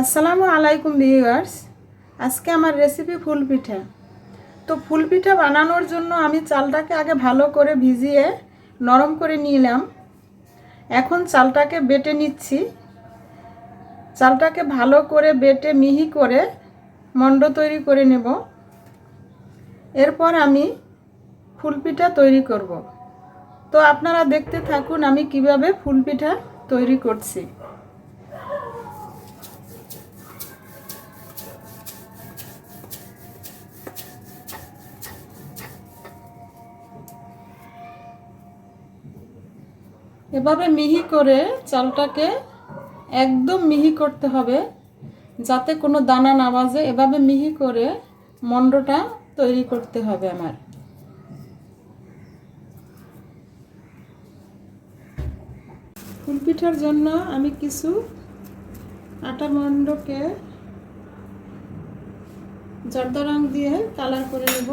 আসসালামু আলাইকুম ভিউয়ার্স। আজকে আমার রেসিপি ফুল পিঠা। তো ফুল পিঠা বানানোর জন্য আমি চালটাকে আগে ভালো করে ভিজিয়ে নরম করে নিলাম। এখন চালটাকে বেটে নিচ্ছি। চালটাকে ভালো করে বেটে মিহি করে মণ্ড তৈরি করে নেব। এরপর আমি ফুল পিঠা তৈরি করব। তো আপনারা দেখতে থাকুন আমি কীভাবে ফুল পিঠা তৈরি করছি। এভাবে মিহি করে চালটাকে একদম মিহি করতে হবে, যাতে কোনো দানা না বাজে। এভাবে মিহি করে মণ্ডটা তৈরি করতে হবে আমার। ফুলপিঠার জন্য আমি কিছু আটা মণ্ডকে জর্দা রং দিয়ে কালার করে নেব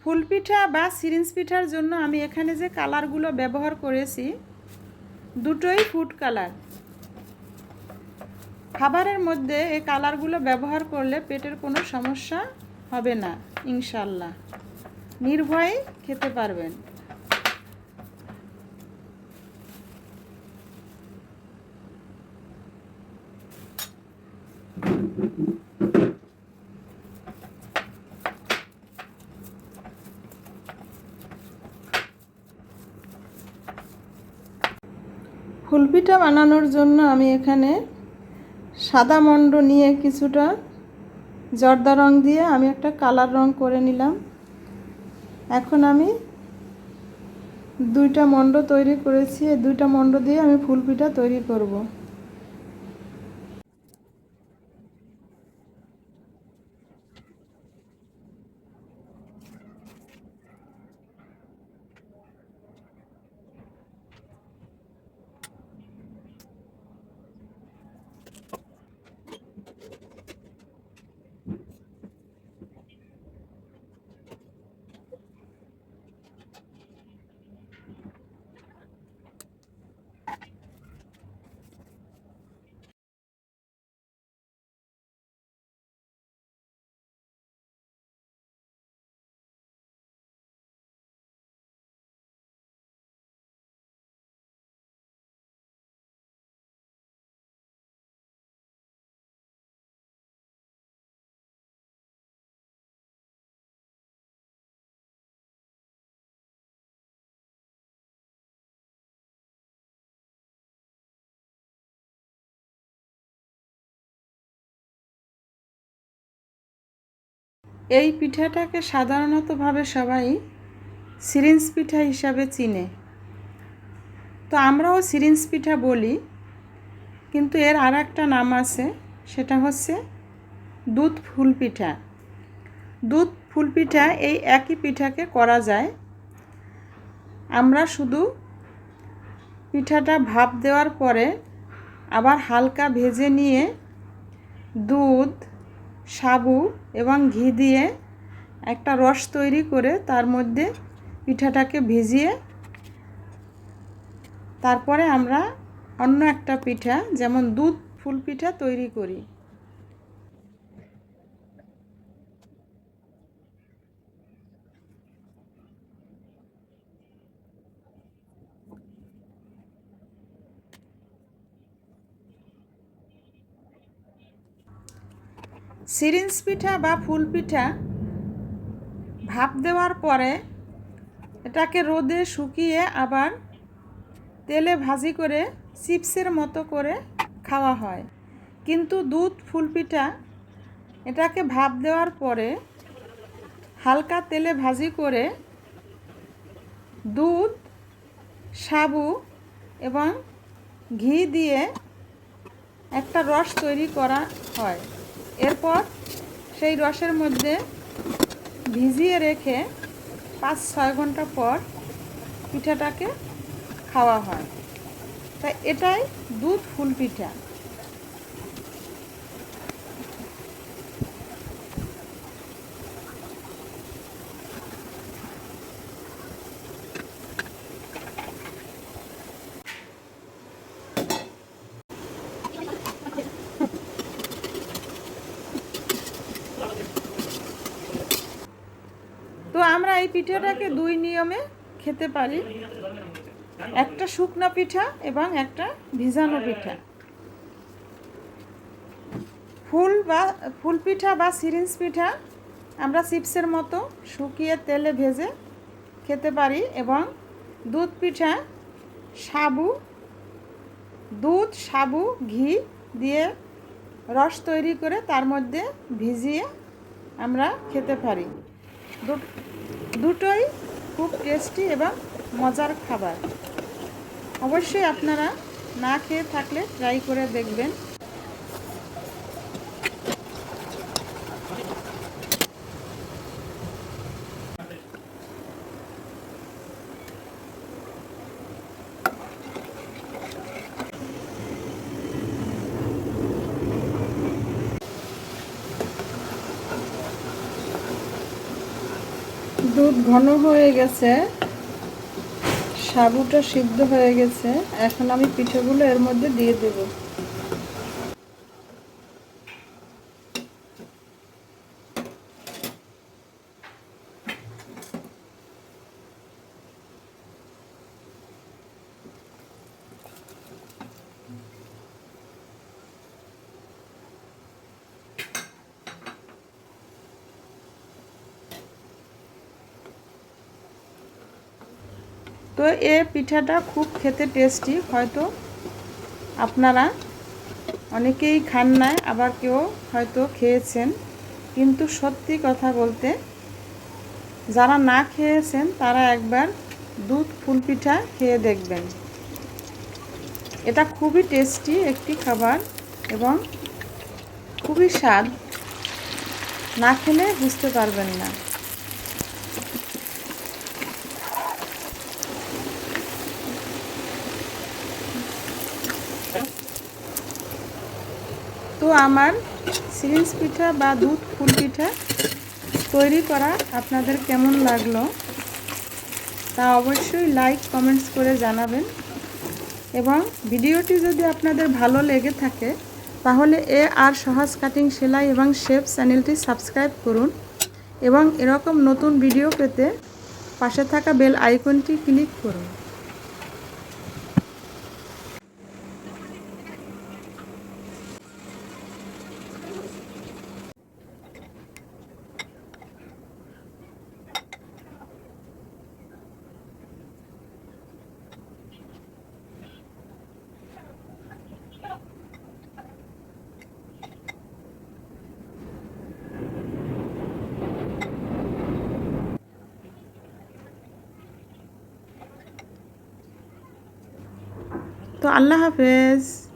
ফুল পিঠা বা সিরিঞ্জ পিঠার জন্য আমি এখানে যে কালারগুলো ব্যবহার করেছি, দুটোই ফুড কালার খাবারের মধ্যে এই কালারগুলো ব্যবহার করলে পেটের কোনো সমস্যা হবে না ইনশাল্লাহ নির্ভয়ে খেতে পারবেন। ফুলপিঠা বানানোর জন্য আমি এখানে সাদা মণ্ড নিয়ে কিছুটা জর্দা রং দিয়ে আমি একটা কালার রং করে নিলাম। এখন আমি দুইটা মণ্ড তৈরি করেছি। এই দুইটা মণ্ড দিয়ে আমি ফুলপিঠা তৈরি করব। এই পিঠাটাকে সাধারণতভাবে সবাই সিরিঞ্জ পিঠা হিসাবে চিনে। তো আমরাও সিরিঞ্জ পিঠা বলি, কিন্তু এর আর একটা নাম আছে, সেটা হচ্ছে দুধ ফুল পিঠা। দুধ ফুল পিঠা এই একই পিঠাকে করা যায়। আমরা শুধু পিঠাটা ভাপ দেওয়ার পরে আবার হালকা ভেজে নিয়ে দুধ সাবু এবং ঘি দিয়ে একটা রস তৈরি করে তার মধ্যে পিঠাটাকে ভিজিয়ে তারপরে আমরা অন্য একটা পিঠা, যেমন দুধ ফুল পিঠা তৈরি করি। সিরিঞ্জ পিঠা বা ফুল পিঠা ভাপ দেওয়ার পরে এটাকে রোদে শুকিয়ে আবার তেলে ভাজি করে চিপসের মতো করে খাওয়া হয়। কিন্তু দুধ, ফুল পিঠা এটাকে ভাপ দেওয়ার পরে হালকা তেলে ভাজি করে দুধ, সাবু এবং ঘি দিয়ে একটা রস তৈরি করা হয়। এরপর সেই রসের মধ্যে ভিজিয়ে রেখে পাঁচ, ছয় ঘণ্টা পর পিঠাটাকে খাওয়া হয়। তাই এটাই দুধ ফুল পিঠা। এই পিঠাটাকে দুই নিয়মে খেতে পারি। একটা শুকনা পিঠা এবং একটা ভিজানো পিঠা। ফুল বা, ফুল পিঠা বা সিরিঞ্জ পিঠা আমরা চিপসের মতো শুকিয়ে তেলে ভেজে খেতে পারি এবং দুধ পিঠা, সাবু, দুধ, সাবু, ঘি দিয়ে রস তৈরি করে তার মধ্যে ভিজিয়ে আমরা খেতে পারি। দু- দুটোই খুব টেস্টি এবং মজার খাবার। অবশ্যই আপনারা না খেয়ে থাকলে ট্রাই করে দেখবেন। দুধ ঘন হয়ে গেছে, সাবুটা সিদ্ধ হয়ে গেছে। এখন আমি পিঠেগুলো এর মধ্যে দিয়ে দেব। তো এ পিঠাটা খুব খেতে টেস্টি হয়তো আপনারা অনেকেই খান না আবার কেউ হয়তো খেয়েছেন। কিন্তু সত্যি কথা বলতে যারা না খেয়েছেন, তারা একবার দুধ ফুল পিঠা খেয়ে দেখবেন। এটা খুবই টেস্টি একটি খাবার এবং খুবই স্বাদ। না খেলে বুঝতে পারবেন না। আমার সিরিঞ্জ পিঠা বা দুধ, ফুল পিঠা তৈরি করা আপনাদের কেমন লাগল তা অবশ্যই লাইক কমেন্টস করে জানাবেন। এবং ভিডিওটি যদি আপনাদের ভালো লেগে থাকে, তাহলে এ আর সহজ কাটিং সেলাই এবং শেপ চ্যানেলটি সাবস্ক্রাইব করুন এবং এরকম নতুন ভিডিও পেতে পাশে থাকা বেল আইকনটি ক্লিক করুন। আল্লাহ হাফেজ।